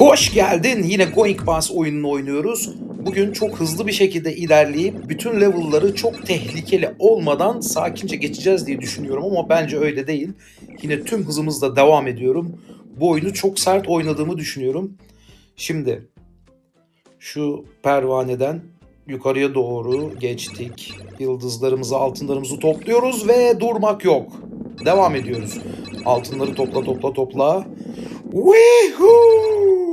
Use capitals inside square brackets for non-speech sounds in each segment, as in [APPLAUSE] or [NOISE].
Hoş geldin. Yine Going Pass oyununu oynuyoruz. Bugün çok hızlı bir şekilde ilerleyip bütün level'ları çok tehlikeli olmadan sakince geçeceğiz diye düşünüyorum ama bence öyle değil. Yine tüm hızımızla devam ediyorum. Bu oyunu çok sert oynadığımı düşünüyorum. Şimdi şu pervaneden yukarıya doğru geçtik. Yıldızlarımızı, altınlarımızı topluyoruz ve durmak yok. Devam ediyoruz. Altınları topla topla topla. Woohoo!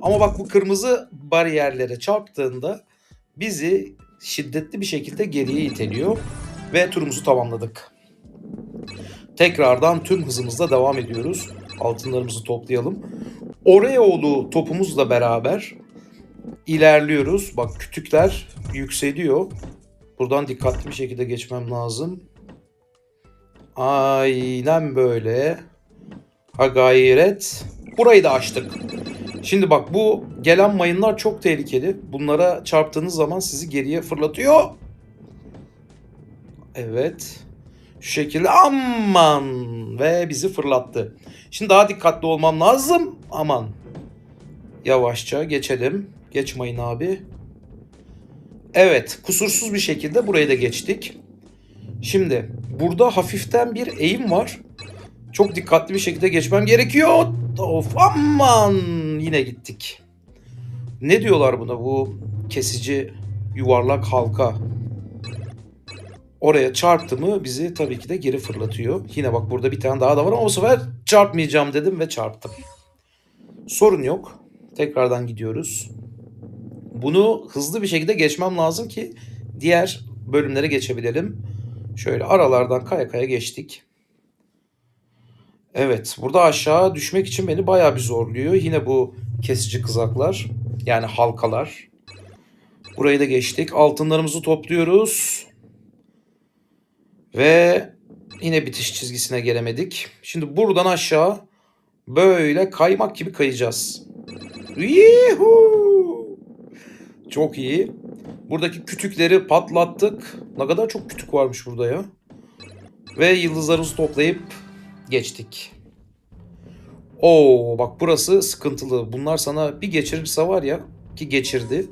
Ama bak bu kırmızı bariyerlere çarptığında bizi şiddetli bir şekilde geriye iteliyor ve turumuzu tamamladık. Tekrardan tüm hızımızla devam ediyoruz. Altınlarımızı toplayalım. Oreo'lu topumuzla beraber ilerliyoruz. Bak kütükler yükseliyor. Buradan dikkatli bir şekilde geçmem lazım. Aynen böyle. Ha gayret. Burayı da açtık. Şimdi bak bu gelen mayınlar çok tehlikeli. Bunlara çarptığınız zaman sizi geriye fırlatıyor. Evet. Şu şekilde aman ve bizi fırlattı. Şimdi daha dikkatli olmam lazım. Aman. Yavaşça geçelim. Geçmeyin abi. Evet, kusursuz bir şekilde burayı da geçtik. Şimdi burada hafiften bir eğim var. Çok dikkatli bir şekilde geçmem gerekiyor. Of aman yine gittik. Ne diyorlar buna bu kesici yuvarlak halka? Oraya çarptı mı bizi tabii ki de geri fırlatıyor. Yine bak burada bir tane daha da var ama o sefer çarpmayacağım dedim ve çarptım. Sorun yok. Tekrardan gidiyoruz. Bunu hızlı bir şekilde geçmem lazım ki diğer bölümlere geçebilelim. Şöyle aralardan kaya kaya geçtik. Evet, burada aşağı düşmek için beni bayağı bir zorluyor. Yine bu kesici kızaklar, yani halkalar. Burayı da geçtik. Altınlarımızı topluyoruz. Ve yine bitiş çizgisine gelemedik. Şimdi buradan aşağı böyle kaymak gibi kayacağız. Yuhuu! Çok iyi. Buradaki kütükleri patlattık. Ne kadar çok kütük varmış burada ya. Ve yıldızlarımızı toplayıp geçtik. Oo bak burası sıkıntılı. Bunlar sana bir geçirirse var ya ki geçirdi.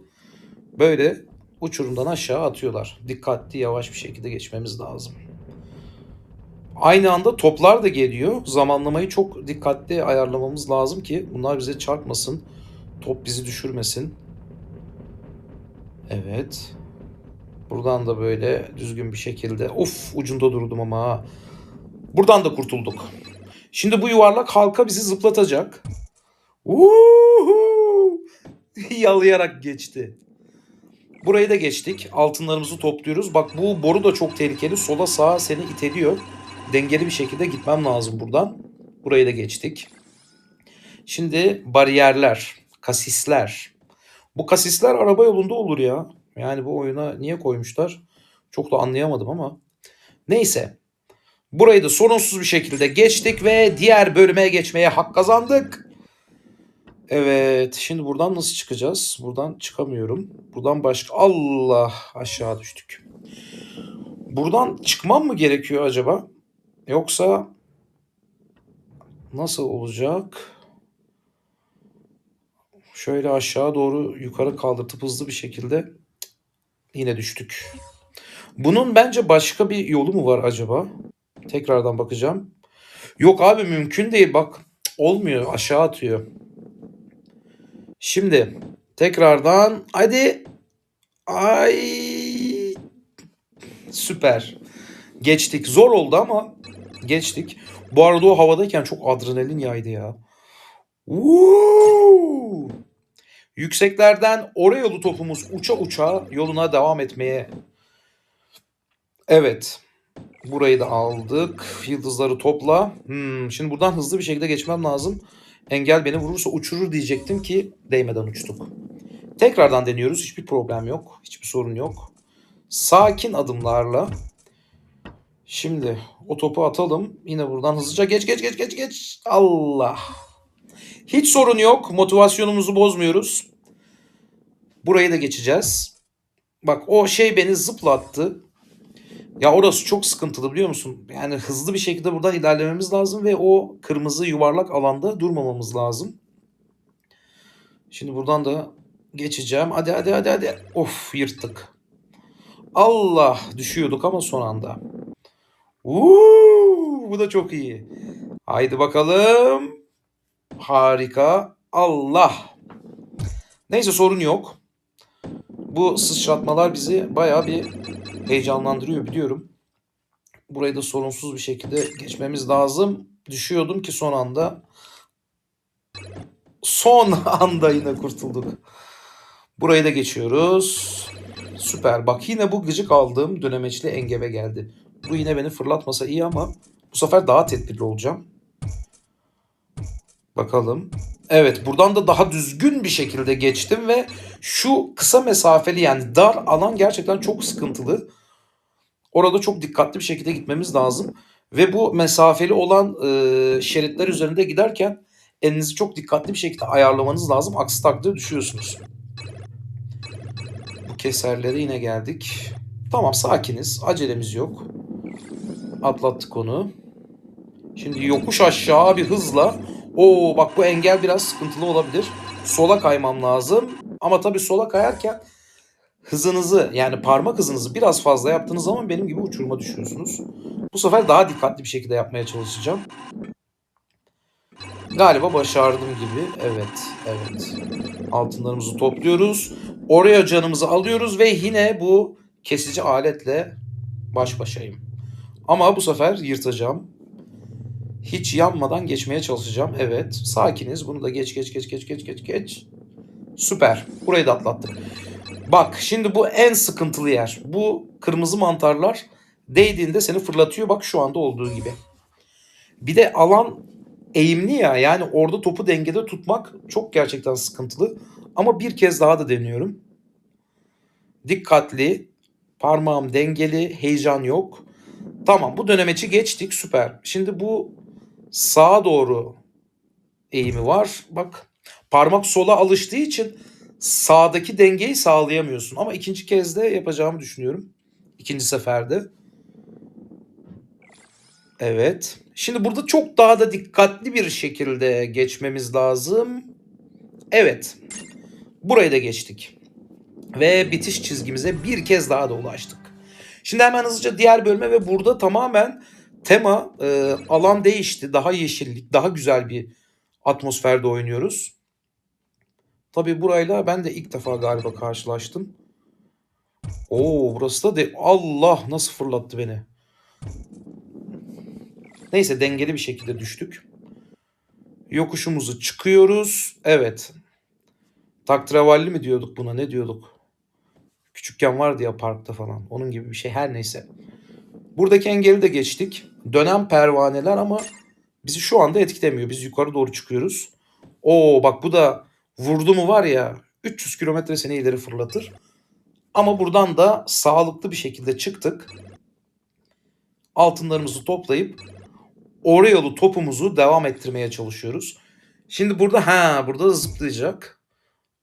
Böyle uçurumdan aşağı atıyorlar. Dikkatli yavaş bir şekilde geçmemiz lazım. Aynı anda toplar da geliyor. Zamanlamayı çok dikkatli ayarlamamız lazım ki bunlar bize çarpmasın. Top bizi düşürmesin. Evet. Buradan da böyle düzgün bir şekilde. Of ucunda durdum ama. ha. Buradan da kurtulduk. Şimdi bu yuvarlak halka bizi zıplatacak. Uhu! [LAUGHS] Yalayarak geçti. Burayı da geçtik. Altınlarımızı topluyoruz. Bak bu boru da çok tehlikeli. Sola sağa seni iteliyor. Dengeli bir şekilde gitmem lazım buradan. Burayı da geçtik. Şimdi bariyerler, kasisler. Bu kasisler araba yolunda olur ya. Yani bu oyuna niye koymuşlar? Çok da anlayamadım ama. Neyse. Burayı da sorunsuz bir şekilde geçtik ve diğer bölüme geçmeye hak kazandık. Evet, şimdi buradan nasıl çıkacağız? Buradan çıkamıyorum. Buradan başka... Allah aşağı düştük. Buradan çıkmam mı gerekiyor acaba? Yoksa nasıl olacak? Şöyle aşağı doğru yukarı kaldırtıp hızlı bir şekilde yine düştük. Bunun bence başka bir yolu mu var acaba? Tekrardan bakacağım. Yok abi mümkün değil bak. Olmuyor aşağı atıyor. Şimdi tekrardan hadi. Ay süper. Geçtik. Zor oldu ama geçtik. Bu arada o havadayken çok adrenalin yaydı ya. Woo! Yükseklerden oraya yolu topumuz uça uça yoluna devam etmeye. Evet. Burayı da aldık. Yıldızları topla. Hmm, şimdi buradan hızlı bir şekilde geçmem lazım. Engel beni vurursa uçurur diyecektim ki değmeden uçtuk. Tekrardan deniyoruz. Hiçbir problem yok. Hiçbir sorun yok. Sakin adımlarla. Şimdi o topu atalım. Yine buradan hızlıca geç geç geç geç geç. Allah. Hiç sorun yok. Motivasyonumuzu bozmuyoruz. Burayı da geçeceğiz. Bak o şey beni zıplattı. Ya orası çok sıkıntılı biliyor musun? Yani hızlı bir şekilde buradan ilerlememiz lazım ve o kırmızı yuvarlak alanda durmamamız lazım. Şimdi buradan da geçeceğim. Hadi hadi hadi hadi. Of yırttık. Allah düşüyorduk ama son anda. Uuu, bu da çok iyi. Haydi bakalım. Harika. Allah. Neyse sorun yok. Bu sıçratmalar bizi bayağı bir heyecanlandırıyor biliyorum. Burayı da sorunsuz bir şekilde geçmemiz lazım. Düşüyordum ki son anda. Son [LAUGHS] anda yine kurtulduk. Burayı da geçiyoruz. Süper. Bak yine bu gıcık aldığım dönemeçli engebe geldi. Bu yine beni fırlatmasa iyi ama bu sefer daha tedbirli olacağım. Bakalım. Evet buradan da daha düzgün bir şekilde geçtim ve şu kısa mesafeli yani dar alan gerçekten çok sıkıntılı. Orada çok dikkatli bir şekilde gitmemiz lazım. Ve bu mesafeli olan e, şeritler üzerinde giderken elinizi çok dikkatli bir şekilde ayarlamanız lazım. Aksi takdirde düşüyorsunuz. Bu keserlere yine geldik. Tamam sakiniz. Acelemiz yok. Atlattık onu. Şimdi yokuş aşağı bir hızla. Oo bak bu engel biraz sıkıntılı olabilir. Sola kaymam lazım. Ama tabii sola kayarken hızınızı yani parmak hızınızı biraz fazla yaptığınız zaman benim gibi uçuruma düşüyorsunuz. Bu sefer daha dikkatli bir şekilde yapmaya çalışacağım. Galiba başardım gibi. Evet, evet. Altınlarımızı topluyoruz. Oraya canımızı alıyoruz ve yine bu kesici aletle baş başayım. Ama bu sefer yırtacağım. Hiç yanmadan geçmeye çalışacağım. Evet, sakiniz. Bunu da geç geç geç geç geç geç geç. Süper. Burayı da atlattık. Bak şimdi bu en sıkıntılı yer. Bu kırmızı mantarlar değdiğinde seni fırlatıyor. Bak şu anda olduğu gibi. Bir de alan eğimli ya. Yani orada topu dengede tutmak çok gerçekten sıkıntılı. Ama bir kez daha da deniyorum. Dikkatli. Parmağım dengeli. Heyecan yok. Tamam bu dönemeçi geçtik. Süper. Şimdi bu sağa doğru eğimi var. Bak parmak sola alıştığı için sağdaki dengeyi sağlayamıyorsun. Ama ikinci kez de yapacağımı düşünüyorum. İkinci seferde. Evet. Şimdi burada çok daha da dikkatli bir şekilde geçmemiz lazım. Evet. Burayı da geçtik. Ve bitiş çizgimize bir kez daha da ulaştık. Şimdi hemen hızlıca diğer bölüme ve burada tamamen tema e, alan değişti. Daha yeşillik, daha güzel bir atmosferde oynuyoruz. Tabii burayla ben de ilk defa galiba karşılaştım. Oo burası da de Allah nasıl fırlattı beni. Neyse dengeli bir şekilde düştük. Yokuşumuzu çıkıyoruz. Evet. Taktravalli mi diyorduk buna ne diyorduk? Küçükken vardı ya parkta falan. Onun gibi bir şey her neyse. Buradaki engeli de geçtik. Dönen pervaneler ama bizi şu anda etkilemiyor. Biz yukarı doğru çıkıyoruz. Oo bak bu da vurdu mu var ya 300 kilometre seni ileri fırlatır. Ama buradan da sağlıklı bir şekilde çıktık. Altınlarımızı toplayıp Oreo'lu topumuzu devam ettirmeye çalışıyoruz. Şimdi burada ha burada zıplayacak.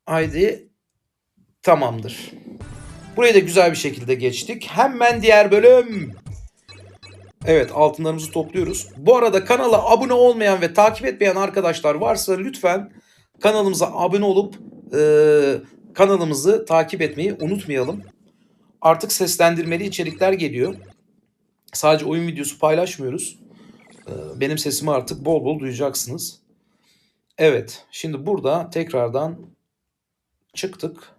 Haydi tamamdır. Burayı da güzel bir şekilde geçtik. Hemen diğer bölüm. Evet altınlarımızı topluyoruz. Bu arada kanala abone olmayan ve takip etmeyen arkadaşlar varsa lütfen kanalımıza abone olup e, kanalımızı takip etmeyi unutmayalım. Artık seslendirmeli içerikler geliyor. Sadece oyun videosu paylaşmıyoruz. E, benim sesimi artık bol bol duyacaksınız. Evet şimdi burada tekrardan çıktık.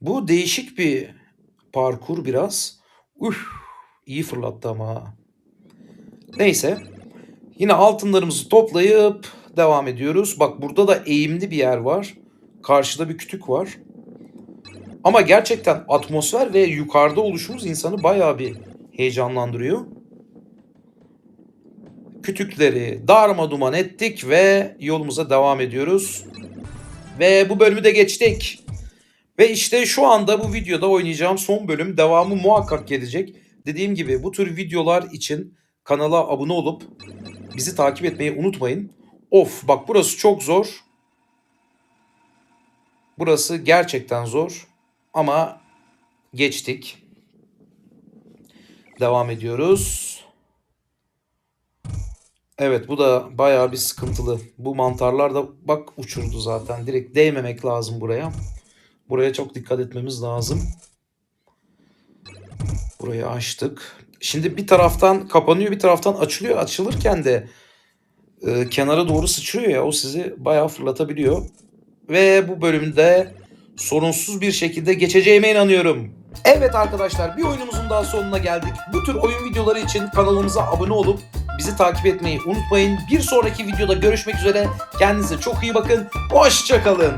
Bu değişik bir parkur biraz. Uf, iyi fırlattı ama. Neyse. Yine altınlarımızı toplayıp devam ediyoruz. Bak burada da eğimli bir yer var. Karşıda bir kütük var. Ama gerçekten atmosfer ve yukarıda oluşumuz insanı bayağı bir heyecanlandırıyor. Kütükleri darma duman ettik ve yolumuza devam ediyoruz. Ve bu bölümü de geçtik. Ve işte şu anda bu videoda oynayacağım son bölüm devamı muhakkak gelecek. Dediğim gibi bu tür videolar için kanala abone olup bizi takip etmeyi unutmayın. Of bak burası çok zor. Burası gerçekten zor ama geçtik. Devam ediyoruz. Evet bu da bayağı bir sıkıntılı. Bu mantarlar da bak uçurdu zaten. Direkt değmemek lazım buraya. Buraya çok dikkat etmemiz lazım. Burayı açtık. Şimdi bir taraftan kapanıyor bir taraftan açılıyor. Açılırken de e, kenara doğru sıçrıyor ya o sizi bayağı fırlatabiliyor. Ve bu bölümde sorunsuz bir şekilde geçeceğime inanıyorum. Evet arkadaşlar bir oyunumuzun daha sonuna geldik. Bu tür oyun videoları için kanalımıza abone olup bizi takip etmeyi unutmayın. Bir sonraki videoda görüşmek üzere. Kendinize çok iyi bakın. Hoşçakalın.